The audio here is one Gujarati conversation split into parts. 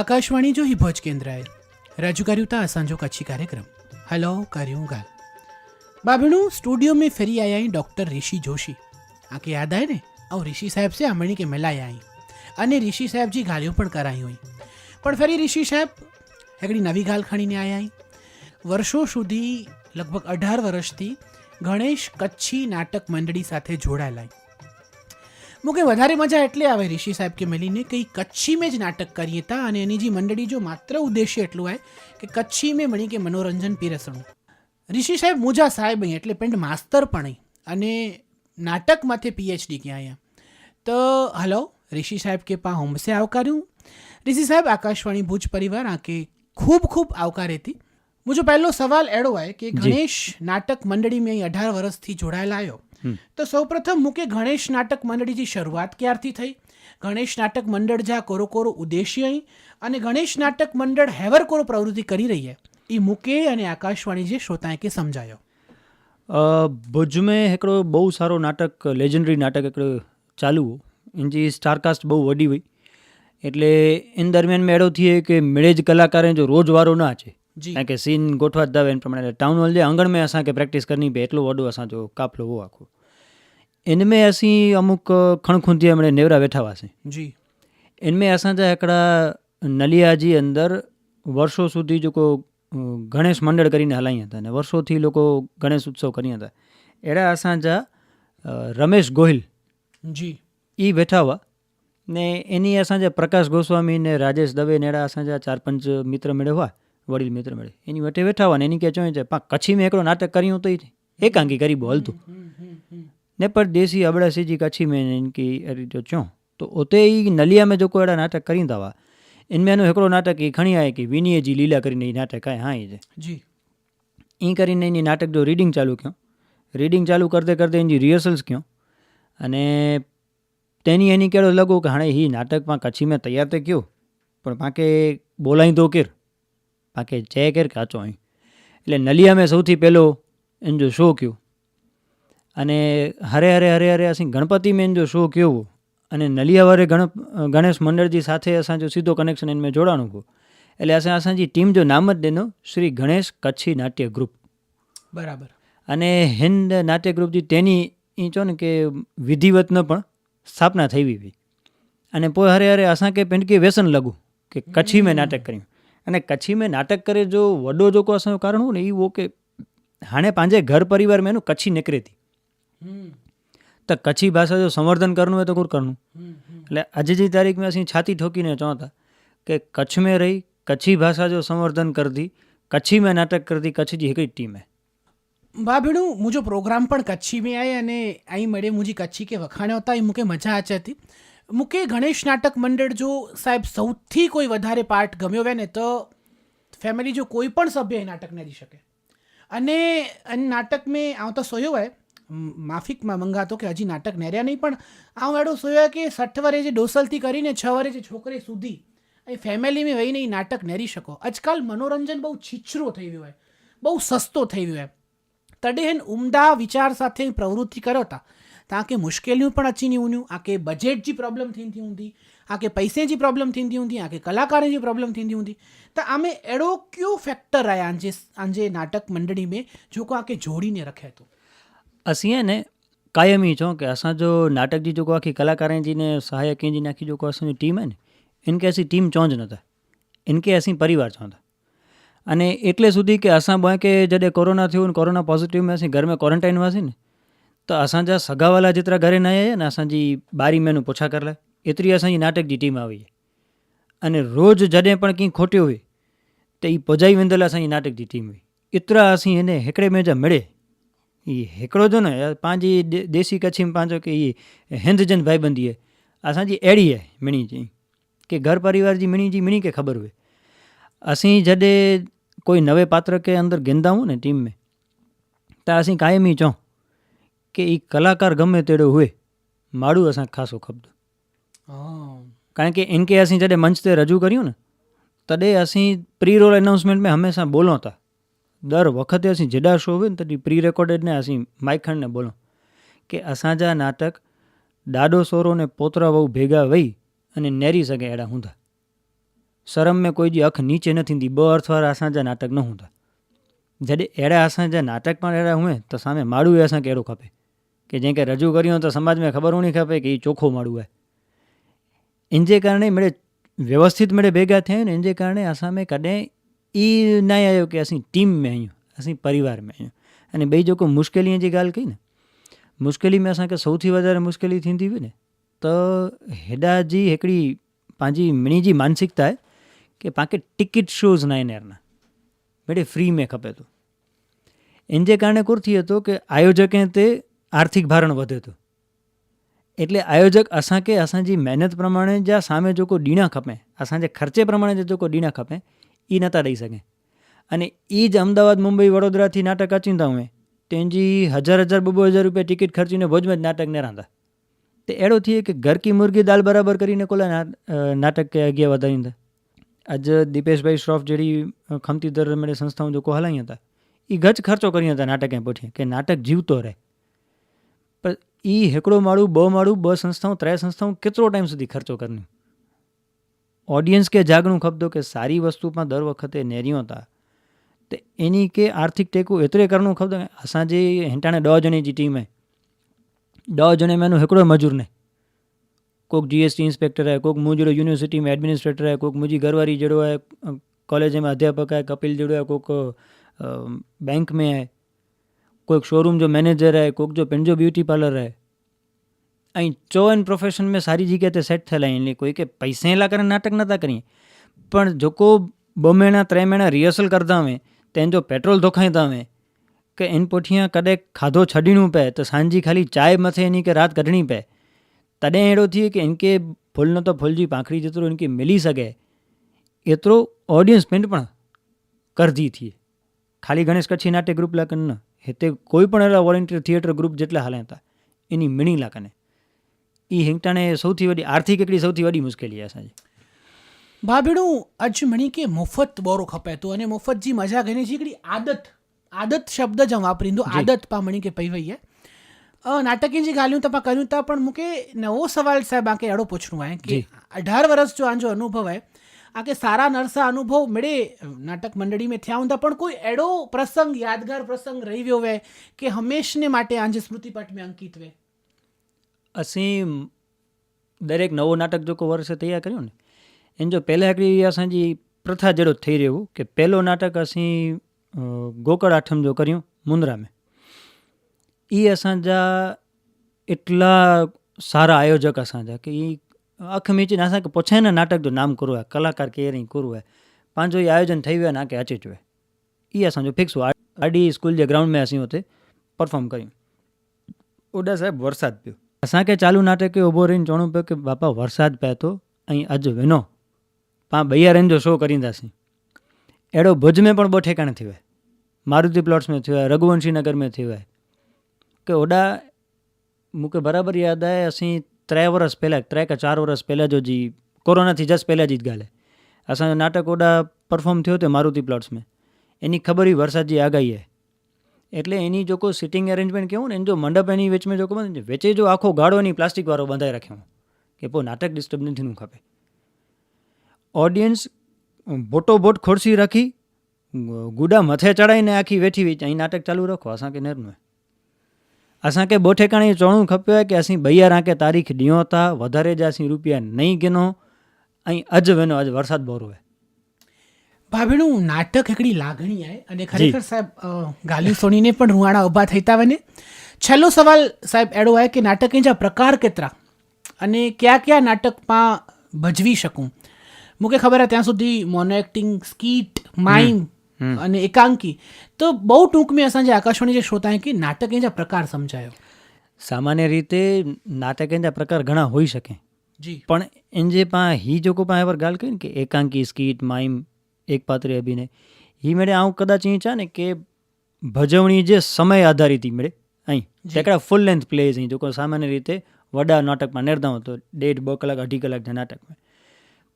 આકાશવાણી જો ભુજ કેન્દ્રએ રજૂ કર્યું હતા સાંજો કચ્છી કાર્યક્રમ. હલો, કર્યું ગાલ. બાબણું સ્ટુડિયો મેં ફરી આયા અહીં ડૉક્ટર ઋષિ જોશી. આંખે યાદ આવે ને और ऋषि साहब से हमणी के मिलाया आई अने ऋषि साहब जी गालियूं पण कराई हुई પણ ફરી ઋષિ સાહેબ, એકડી નવી ગાલ ખણીને આવ્યા આવી વર્ષો સુધી, લગભગ અઢાર વર્ષથી ગણેશ કચ્છી નાટક મંડળી સાથે જોડાયેલા મૂકે વધારે મજા એટલે આવે ઋષિ સાહેબ કે મળીને કંઈ કચ્છી મેં જ નાટક કરીએ તા અને એની જે મંડળી જો માત્ર ઉદ્દેશ્ય એટલું હોય કે કચ્છી મેં મળી કે મનોરંજન પીરસણું. ઋષિ સાહેબ મુજા સાહેબ અહીં એટલે પેન્ટ માસ્તર પણ અહીં અને નાટક માથે પીએચડી ક્યાં અહીંયા તો હલો ઋષિ સાહેબ કે પા હોમસે આવકાર્યું? ઋષિ સાહેબ આકાશવાણી ભુજ પરિવાર આ કે ખૂબ ખૂબ આવકાર હતી મુજો પહેલો સવાલ એડો હોય કે ગણેશ નાટક મંડળી મેં અહીં અઢાર વર્ષથી જોડાયેલા આવ્યો તો સૌપ્રથમ મુકે ગણેશ નાટક મંડળીથી શરૂઆત ક્યારથી થઈ? ગણેશ નાટક મંડળ જ્યાં કોરોકોરો ઉદ્દેશ્ય અને ગણેશ નાટક મંડળ હેવરકોરો પ્રવૃત્તિ કરી રહી છે. એ મૂકે અને આકાશવાણી જે શ્રોતાએ કે સમજાયો. ભુજ મેં હિકડો બહુ સારો નાટક લેજન્ડરી નાટક હિકડો ચાલુ એની સ્ટારકાસ્ટ બહુ વડી હોય. એટલે એન દરમિયાન મેળો થઈએ કે મેળેજ જ કલાકારે જો રોજવારો ના છે. जी કે સીન ગોઠવા જ દાવે એન પ્રમાણે. टाउन हॉल जे आंगण में असांखे प्रैक्टिस करणी पए એટલો वॾो असांजो કાફલો हो આખો. इनमें असीं अमुक खणखुंदी हमणे नेवरा वेठा જી. जी इनमें असांजा हिकिड़ा નલિયા जी અંદર વર્ષો સુધી जेको ગણેશ મંડળ કરીને હલાઈ હતા અને વર્ષોથી લોકો ગણેશ ઉત્સવ કરી હતા. એડા અસાંજા રમેશ ગોહિલ જી. એ બેઠા હુआ ને એની અસાંજા પ્રકાશ ગોસ્વામી ને રાજેશ દવે ને એડા અસાંજા ચાર પાંચ મિત્ર મેળવ્યા વડીલ મિત્ર મળે. એની વટે બેઠા હોય એની કે ચોઈ છે પા કચ્છી મેં એકડો નાટક કર્યું તો એકાંકી કરી બોલતું ને પર દેશી અબડાસી કચ્છી મેં ઇનકી અરે જો ચો. તો ઓતે એ નલિયા મેં જોકો એડા નાટક કરી દવા. ઇનમેં એનું એકડો નાટક એ ઘણી આય કે વિનીએ લીલા કરીને એ નાટક આય હા એ જી. એ કરીને એની નાટક જો રીડિંગ ચાલુ ક્યો. રીડિંગ ચાલુ કરતે કરતે એની રિહર્સલ્સ કયો. અને તેની એની કેળો લગો કે હાણે એ નાટકમાં કચ્છી મેં તૈયાર તે કયો. પણ પાકે બોલાઈ તો કેર પાકે ચે કેર કાચો અહીં એટલે નલિયા મેં સૌથી પહેલો એમ જો શો કયો અને હરે હરે હરે હરે અસી ગણપતિ મેં જો શો કયો અને નલિયાવારે ગણ ગણેશ મંડળજી સાથે અસાંજો સીધો કનેક્શન એને મેં જોડાણું ગયો એટલે અસાં અસાંજી ટીમ જો નામ જ દેનો શ્રી ગણેશ કચ્છી નાટ્ય ગ્રુપ બરાબર. અને હિન્દ નાટ્ય ગ્રુપથી તેની એ ચો ને કે વિધિવતનો પણ સ્થાપના થઈ હતી અને પોઈ હરે હરે અસાં કે પેન્ડ કે વ્યસન લગું કે કચ્છી મેં નાટક કર્યું. અને કચ્છી મેં નાટક કરે જો વડો જોકો અસાંજો કારણ હું ને એ વો કે હાણે પાંજે ઘર પરિવાર મેં એનું કચ્છી નીકળી હતી તો કચ્છી ભાષા જો સંવર્ધન કરવું હોય તો કોર કરવું એટલે આજની તારીખ મેં અહીં છાતી ઠોકીને ચોંતા કે કચ્છ મેં રહી, કચ્છી ભાષા જો સંવર્ધન કરતી, કચ્છી મેં નાટક કરતી, કચ્છી જી हिकिड़ी टीम है भाउ भेण मुंहिंजो प्रोग्राम पण कच्छी में आहे अने आई मड़े मुंहिंजी कच्छी खे वखाणियो था ऐं मूंखे मज़ा अचे थी મૂકે ગણેશ નાટક મંડળ જો સાહેબ સૌથી કોઈ વધારે પાર્ટ ગમ્યો હોય ને, તો ફેમિલી જો કોઈ પણ સભ્ય એ નાટક નહીં શકે. અને નાટક મેં આવતા સોયો હોય માફિકમાં મંગાતો કે હજી નાટક નેર્યા નહીં, પણ આ એડો સોયો કે સઠ વરે જે ડોસલથી કરીને છ વરે જે છોકરી સુધી એ ફેમિલી મેં વહીને એ નાટક નેરી શકો. આજકાલ મનોરંજન બહુ છીછરો થઈ ગયો હોય, બહુ સસ્તો થઈ ગયો હોય. તડેહન ઉમદા વિચાર સાથે પ્રવૃત્તિ કર્યો तव्हांखे मुश्किलियूं पिणु अची रहियूं हूंदियूं आखे बजेट जी प्रॉब्लम थींदी हूंदी आखे पैसे जी प्रॉब्लम थींदी हूंदी आखे कलाकारनि जी प्रॉब्लम थींदी हूंदी त आमे अहिड़ो कहिड़ो फैक्टर आहे आंजे आंजे नाटक मंडली में जेको आखे जोड़ी ने रखे थो असीं आहे न क़ाइमु ई चऊं की असांजो नाटक जी जेको आखी कलाकारनि जी ने सहायक जी नाखी जेको असांजी टीम आहे न इनखे असीं टीम चवनि नथा इनखे असीं परिवार चवंदा था અને એટલે સુધી કે અસાં બોય કે જॾहिं કોરોના થયું ને કોરોના પોઝિટિવ में असीं घर में क्वारंटाइन हुआसीं ને त असांजा सगा वाला जेतिरा घरे न आया न असांजी ॿारहीं महीनो पुछा करला एतिरी असांजी नाटक जी टीम आई अने रोज़ु जॾहिं पाण कंहिं खोटियो हुई त हीअ पुॼाई वेंदल असांजी नाटक जी टीम हुई एतिरा असीं हिन हिकिड़े में जा मिड़े हीअ हिकिड़ो जो न पंहिंजी देसी कच्छी में पंहिंजो की हीअ हिंद जन भाईबंदी आहे असांजी अहिड़ी आहे मिणी जी की घर परिवार जी मिणी जी मिणी खे ख़बर हुई असीं जॾहिं कोई नवे पात्र खे अंदरि गेंदा हूं न टीम में त असीं क़ाइमु ई चऊं કે એ કલાકાર ગમે તેડો હોય માડું અસાં ખાસો ખપદો કારણ કે ઇનકે અસી જॾहिं મંચ તે રજૂ કર્યું ને તॾहिं અસી પ્રી રોલ એનાઉન્સમેंट में હંમેશા બોલો હતા દર વખતે અસી જેડા શો હોય ને તॾहिं પ્રી રેકોર્ડેડને અસી માઇખણને બોલો. કે અસાંજા નાટક ડાડો સોરો ને પોતરા વહુ ભેગા વહી અને નેરી સઘે અहिड़ा हूंदा શરમ में કોઈ जी અખ નીચે ન થींदी ॿ अर्थवार असांजा નાટક ન हूंदा जॾहिं अहिड़ा असांजा નાટક પણ अहिड़ा हुअनि त साम्हूं माण्हू असांखे अहिड़ो खपे कि जंहिंखे रजू करियूं त समाज में ख़बर हुअणी खपे की हीउ चोखो माण्हू आहे इन जे कारण मिड़े व्यवस्थित मिड़े भेगा थिया आहिनि इन जे कारण असां में कॾहिं ई न आयो की असीं टीम में आहियूं असीं परिवार में आहियूं अने ॿई जेको मुश्किलीअ जी ॻाल्हि कई न मुश्किली में असांखे सौથી वधारे मुश्किली थींदी हुई न त हेॾा जी हिकिड़ी पंहिंजी मिणी जी मानसिकता आहे की पाणखे टिकिट शोज़ न आहिनि न मिड़े फ्री में खपे थो इन जे कारण कुर थिए थो की आयोजक ते આર્થિક ભારણ વધે તો. એટલે આયોજક અસાંखे અસાंजी મહેનત પ્રમાણે જ સામે જોકો ડીણા ખપે, અસાંજે ખર્ચે પ્રમાણે જ જોકો ડીણા ખપે એ નતા રહી શકે. અને એ જ અમદાવાદ, મુંબઈ, વડોદરાથી નાટક અચીंदा हुए तंहिंजी હજાર હજાર ॿ હજાર રૂપિયા ટિકિટ ખર્ચીને ભોજમાં જ નાટક ને રાંધા. તે એડો થયે કે ઘર કી મુરગી દાલ બરાબર કરીને કોલા નાટક કે અગિયાર વધારીંદા આજ દીપેશભાઈ શ્રોફ જેડી ખમતી દર મેળે સંસ્થાઓ જોકો હલાઈ હતા એ ગચ ખર્ચો કરી હતા નાટક એ પોઠીએ કે નાટક જીવતો રહે. પણ એ હિકડો માળું, બ માળું, બ સંસ્થાઓ ત્રે સંસ્થાઓ કેટલો ટાઈમ સુધી ખર્ચો કરનું? ઓડિયન્સ કે જાગણું ખપતો કે સારી વસ્તુમાં દર વખતે નેર્યું હતા તો એની કે આર્થિક ટેકો એતરે કરનું ખપતો અસાંજે હેંટાણે ॾह જणे जी टीम आहे ॾह જણે में हिकिड़ो मजूर न કોઈક જીએસટી ઇન્સ્પેક્ટર आहे કોઈક મું જहिड़ो यूनिवर्सिटी में एडमिनिस्ट्रेटर आहे કોઈક मुंहिंजी ઘરવાरी जहिड़ो आहे कॉलेज में अध्यापक आहे કપિલ जहिड़ो आहे કોઈક બેંક में आहे કોઈक शोरूम जो मैनेजर है कोक जो पंहिंजो ब्यूटी पार्लर आहे ऐं चौनि प्रोफेशन में सारी जॻह ते सेट थियल आहिनि कोई की पैसे लाइ करे नाटक नथा कनि पण जेको ॿ महीना टे महीना रिहर्सल करंदा हुआ तंहिंजो पेट्रोल धोखाईंदा हुआ की इन पुठियां कॾहिं खाधो छॾिणो पए त सांझी ख़ाली चांहि मथे इन खे राति कढणी पए तॾहिं अहिड़ो थिए की इन खे फुल न त फुल जी पाखड़ी जेतिरो इनखे मिली सघे एतिरो ऑडियंस पिंड पाण करजी थिए ख़ाली गणेश कच्छी नाट्य ग्रुप लाइ कनि न હેતે કોઈ પણ એલા વોલેન્ટિયર થિયેટર ગ્રુપ જેટલા હાલે હતા એની મિનિંગ લાકાને એ હેંગટાને સૌથી વડી આર્થિક એકડી સૌથી વડી મુશ્કેલી હશે ભાભીણું અજ મણી કે મફત બોરો ખપે તો અને મફત જી મજા ગણી છે એકડી આદત આદત શબ્દ જ વાપરીંદો આદત પા મણી કે પઈ વઈએ નાટકની જે ગાલ્हियूं तपा કર્યું તા પણ મૂકે નવો સવાલ સાહેબ આકે એડો પૂછણું આય કે અઢાર વર્ષ જો આંજો અનુભવ હોય આ કે સારા નરસા અનુભવ મળે, નાટક મંડળી મેં થયા હતા પણ કોઈ એડો પ્રસંગ, યાદગાર પ્રસંગ રહી ગયો વે કે હંમેશને માટે આંજે સ્મૃતિપટ મેં અંકિત વે અસીમ દરેક નવો નાટક જો કોઈ વર્ષે તૈયાર કર્યું ને, એમ જો પહેલાં કરી અસાંજી પ્રથા જેડો થઈ રહ્યું કે પહેલો નાટક અસી ગોકળ આઠમ જો કર્યું મુન્દ્રા મેં એ અસાંજા એટલા સારા આયોજક અસાંજા કે એ આંખ મીચીને આશા કે પોછે ને નાટક જો નામ કરવું હોય કલાકાર કેરિંગ કરવું. હોય પાંજો એ આયોજન થઈ હોય ને આંખે અચીચ હોય એ અસાંજો ફિક્સ હોય આડી સ્કૂલ જે ગ્રાઉન્ડ મેં હસી હોતે પરફોર્મ કર્યું. ઓડા સાહેબ વરસાદ પીયો. અસાંખે ચાલુ નાટકે ઊભો રહીને જોણું પે કે બાપા વરસાદ પહેતો અહીં અજ વેનો. પા બૈયા જો શો કરી દાસી એડો ભુજ મેં પણ બહુ ઠેકાણે થયો મારુતિ પ્લોટ્સ મેં થયો રઘુવંશીનગર મેં થયો કે ઓડા મૂકે બરાબર યાદ આવે અસી त्रै वरस पहले त्रै का चार वरस पहले जो जी कोरोना थी जस्ट पहले जी ॻाल्हि आहे असांजो नाटक ओॾा परफॉर्म थियो त मारुति प्लॉट्स में એની ખબર हुई વરસાદ जी આગાહી आहे એટલે એની જો કોઈ સિટિંગ એરેન્જમેન્ટ કેવું ને, એનો જો મંડપ એની વેચ મેં જો ખબર વેચે જો આખો ગાળો એની પ્લાસ્ટિકવાળો બંધાઈ રાખ્યો કે પોઈ નાટક ડિસ્ટર્બ નથી નું ખપે. ઓડિયન્સ બોટોબોટ ખોરશી રાખી ગુડા મથે ચડાવીને આખી વેઠી વેચ, અહીં નાટક ચાલુ રાખો અસાંखे નરનું असांखे ॿोठे कणी चवणो खपियो की असीं ॿीहर खे तारीख़ ॾियूं था वधारे जा असीं रुपया नई गिनो ऐं अॼु वञो अॼु वरसाद बोरो आहे ભાભીણું નાટક હિકડી લાગણી આય અને ખરેખર સાહેબ ગાલી સોણીને પણ રૂવાણા ઊભા થઈ તા વને. છેલ્લો સવાલ સાહેબ એડો આય કે નાટકની જા પ્રકાર કેતરા અને કયા કયા નાટકમાં ભજવી શકું? મૂકે ખબર હે ત્યાં સુધી મોનો એક્ટિંગ સ્કીટ માઇમ અને एकांकी तो બહુ ટૂંક મેં असांजे આકાશવાણી जे श्रोता કે નાટકની જે પ્રકાર સમજાયો. સામાન્ય રીતે નાટકની જે પ્રકાર ઘણા હોઈ શકે. જી. પણ એન જે પા હી જોકો પા એવર ગાલ કહીને કે એકાંકી સ્કીટ માઇમ એક પાત્રે અભિનય. હી મેળે આવું કદાચ અહીં છે ને કે ભજવણી જે સમય આધારિત મેળે. અહીં ટેકડા ફૂલ લેન્થ પ્લેઝ અહીં. જોકો સામાન્ય રીતે વડા નાટકમાં નેરતા હતો ડેઢ બે કલાક અઢી કલાકના નાટકમાં.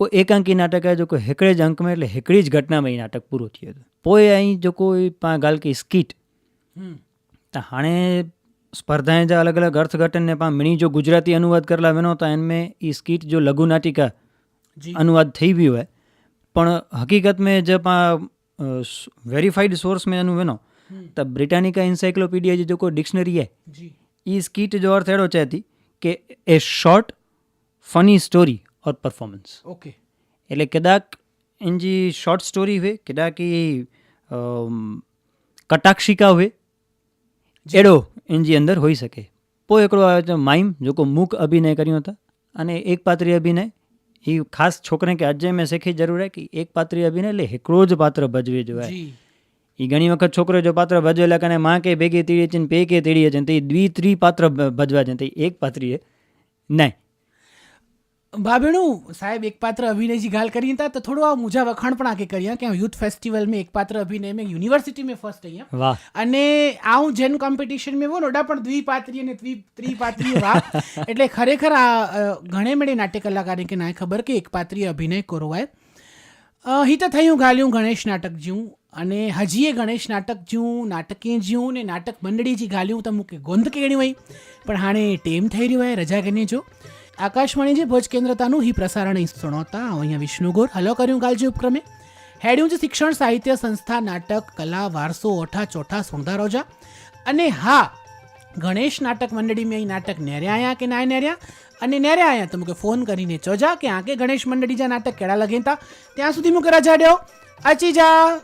તો એકાંકી નાટક આ જોકો હેકડે જ અંકમાં એટલે હેકડી જ ઘટનામાં એ નાટક પૂરું થયું હતું. पोइ અહીં जेको ई पाण ॻाल्हि कई स्कीट હમ त हाणे स्पर्धाएं जा अलॻि अलॻि अर्थघटन ने पाण मिणी जो गुजराती अनुवाद करेला वञो त हिन में ई स्कीट जो लघु नाटिका જી अनुवाद થઈ વિયો आहे પણ हकीकत में जब वेरीफाइड सोर्स में अनु वेनो त ब्रिटानिका इंसाइक्लोपीडिया जी जेको डिक्शनरी आहे જી ई स्कीट जो अर्थ अहिड़ो चए थी કે એ શોર્ટ ફની સ્ટોરી और परफॉर्मेंस ઓકે એટલે કદાચ इनकी शॉर्ट स्टोरी हुए केॾा की कटाक्षिका हुए अहिड़ो इनजी अंदरि हुई सघे पोइ हिकिड़ो आयो त माइम जेको मूक अभिनय कयूं था अने एक पात्री अभिनय हीउ ख़ासि छोकिरे खे अॼु में सिखी ज़रूरु आहे की एक पात्री अभिनय ले हिकिड़ो जो पात्र भजवे जो आहे हीउ घणी वक़्तु छोकिरो जो पात्र भॼवे लाइ कॾहिं मां खे बेगे तीड़ी अचनि पे खे तीड़ी अचनि त हीउ द्वि त्री पात्र भॼवा अचनि त एक पात्री न ભાભીણું સાહેબ એક પાત્ર अभिनय जी गाल करी તો तो આ आप વખાણ પણ આકે કરીએ. કે યુથ ફેસ્ટિવલ મેં એક પાત્ર અભિનય મેં યુનિવર્સિટી મેં ફર્સ્ટ અહીંયા. વાહ. અને આવું જેન કોમ્પિટિશન મેં બોલો ઓડા પણ દ્વિપાત્રી અને ત્રિપાત્રી વાહ. એટલે ખરેખર આ ઘણે મળે નાટ્ય કલાકારને કે ના ખબર કે એક પાત્રી અભિનય કરવાય. હિત થયું ગાલ્યું ગણેશ નાટક જ્યું. અને હજીએ ગણેશ નાટક જ્યું નાટકે જ્યું ને નાટક મંડળી જી ગાલ્યું તમું કે ગોંધ કેણી હોય પણ હાણે ટેમ થઈ રહ્યું હોય રજા કરીને જો. આકાશવાણી જે ભોજ કેન્દ્રતાનું હી પ્રસારણ સુણોતા. અહીંયા વિષ્ણુગોર હલો, કર્યું કાલજી ઉપક્રમે? હેડ્યું છે શિક્ષણ સાહિત્ય સંસ્થા નાટક, કલા, વારસો, ઓઠા, ચોઠા સુણતા રોજા અને હા, ગણેશ નાટક મંડળી મેં અહીં નાટક નેર્યા આયા કે ના નેર્યા? અને નેરે આયા તો મૂકે ફોન કરીને ચોજા કે આકે ગણેશ મંડળી જા નાટક કેળા લગેતા. ત્યાં સુધી મૂકે રજા ડ્યો. અચી જા.